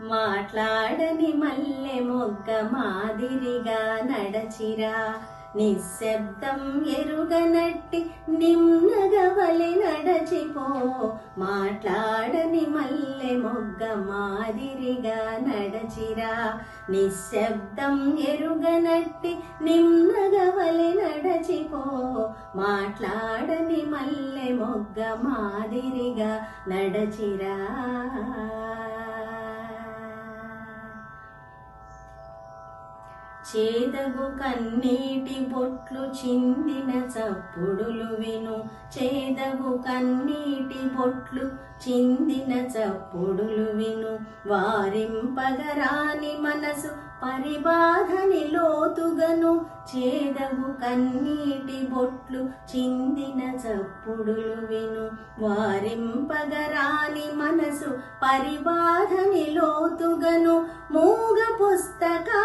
మాట్లాడని మల్లె మొగ్గ మాదిరిగా నడచిరా. నిశ్శబ్దం ఎరుగనట్టి నిమ్నగవలి నడచిపో. మాట్లాడని మల్లె మొగ్గ మాదిరిగా నడచిరా. నిశ్శబ్దం ఎరుగనట్టి నిమ్నగవలి నడచిపో. మాట్లాడని మల్లె మొగ్గ మాదిరిగా నడచిరా. చేదగు కన్నీటి బొట్లు చిందిన చప్పుడులు విను. చేదగు కన్నీటి బొట్లు చిందిన చప్పుడులు విను. వారింపగరాని మనసు పరిబాధని లోతుగను. చేదగు కన్నీటి బొట్లు చిందిన చప్పుడులు విను. వారింపగరాని మనసు పరిబాధని లోతుగను. మూగ పుస్తకాలలోని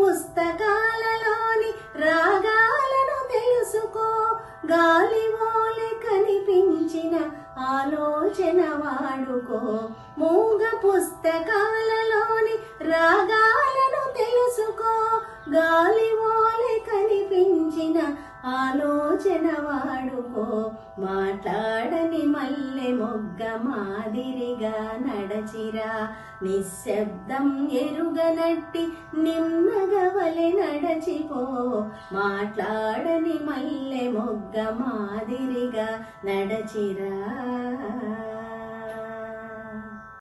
పుస్తకాలలోని రాగాలను తెలుసుకో. గాలి ఓలె కనిపించిన ఆలోచన వాడుకో. మూగ పుస్తకాలలోని రాగాలను తెలుసుకో. గాలి ఓ కనిపించిన ఆలోచన వాడుకో. మాట్లాడని మల్లె మొగ్గ మాదిరిగా నడచిరా. నిశ్శబ్దం ఎరుగనట్టి నిమ్మగవలె నడచిపో. మాట్లాడని మల్లె మొగ్గ మాదిరిగా నడచిరా.